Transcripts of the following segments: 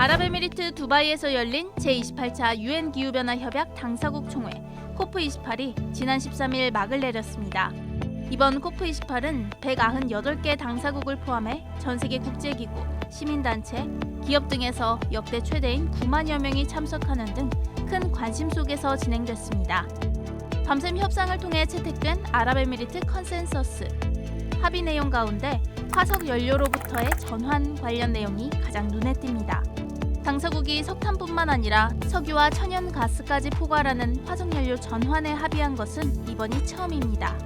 아랍에미리트 두바이에서 열린 제28차 유엔 기후변화 협약 당사국 총회 코프28이 지난 13일 막을 내렸습니다. 이번 코프28은 198개 당사국을 포함해 전 세계 국제기구, 시민단체, 기업 등에서 역대 최대인 9만여 명이 참석하는 등 큰 관심 속에서 진행됐습니다. 밤샘 협상을 통해 채택된 아랍에미리트 컨센서스 합의 내용 가운데 화석 연료로부터의 전환 관련 내용이 가장 눈에 띕니다. 당사국이 석탄뿐만 아니라 석유와 천연가스까지 포괄하는 화석연료 전환에 합의한 것은 이번이 처음입니다.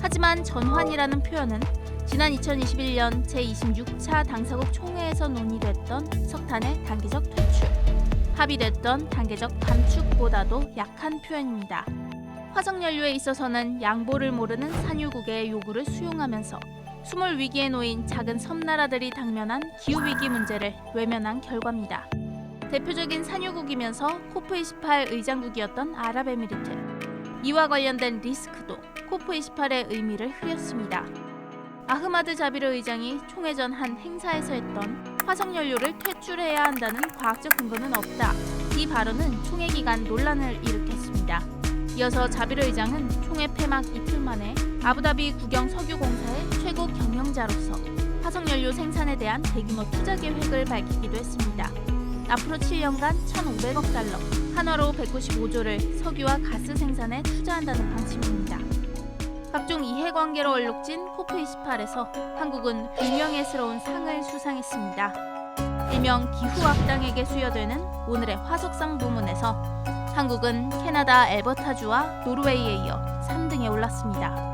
하지만 전환이라는 표현은 지난 2021년 제26차 당사국 총회에서 논의됐던 석탄의 단기적 퇴출, 합의됐던 단계적 감축보다도 약한 표현입니다. 화석연료에 있어서는 양보를 모르는 산유국의 요구를 수용하면서 수몰 위기에 놓인 작은 섬나라들이 당면한 기후 위기 문제를 외면한 결과입니다. 대표적인 산유국이면서 코프 28 의장국이었던 아랍에미리트. 이와 관련된 리스크도 코프 28의 의미를 흐렸습니다. 아흐마드 자비르 의장이 총회 전 한 행사에서 했던 화석 연료를 퇴출해야 한다는 과학적 근거는 없다. 이 발언은 총회 기간 논란을 일으켰습니다. 이어서 자비르 의장은 총회 폐막 이틀 만에 아부다비 국영 석유공사의 최고 경영자로서 화석연료 생산에 대한 대규모 투자 계획을 밝히기도 했습니다. 앞으로 7년간 1,500억 달러, 한화로 195조를 석유와 가스 생산에 투자한다는 방침입니다. 각종 이해관계로 얼룩진 코프28에서 한국은 불명예스러운 상을 수상했습니다. 일명 기후악당에게 수여되는 오늘의 화석상 부문에서 한국은 캐나다 엘버타주와 노르웨이에 이어 3등에 올랐습니다.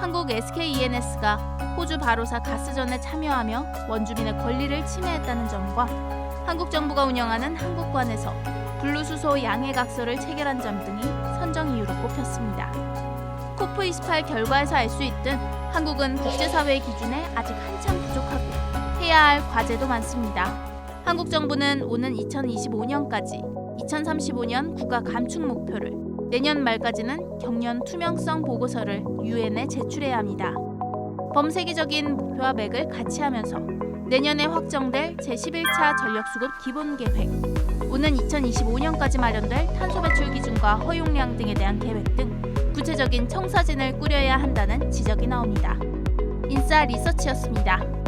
한국 SKENS가 호주 바로사 가스전에 참여하며 원주민의 권리를 침해했다는 점과 한국 정부가 운영하는 한국관에서 블루수소 양해각서를 체결한 점 등이 선정 이유로 꼽혔습니다. 코프 28 결과에서 알 수 있듯 한국은 국제사회의 기준에 아직 한참 부족하고 해야 할 과제도 많습니다. 한국 정부는 오는 2025년까지 2035년 국가 감축 목표를 내년 말까지는 경련 투명성 보고서를 유엔에 제출해야 합니다. 범세계적인 목표와 맥을 같이 하면서 내년에 확정될 제11차 전력수급 기본 계획, 오는 2025년까지 마련될 탄소 배출 기준과 허용량 등에 대한 계획 등 구체적인 청사진을 꾸려야 한다는 지적이 나옵니다. 인싸 리서치였습니다.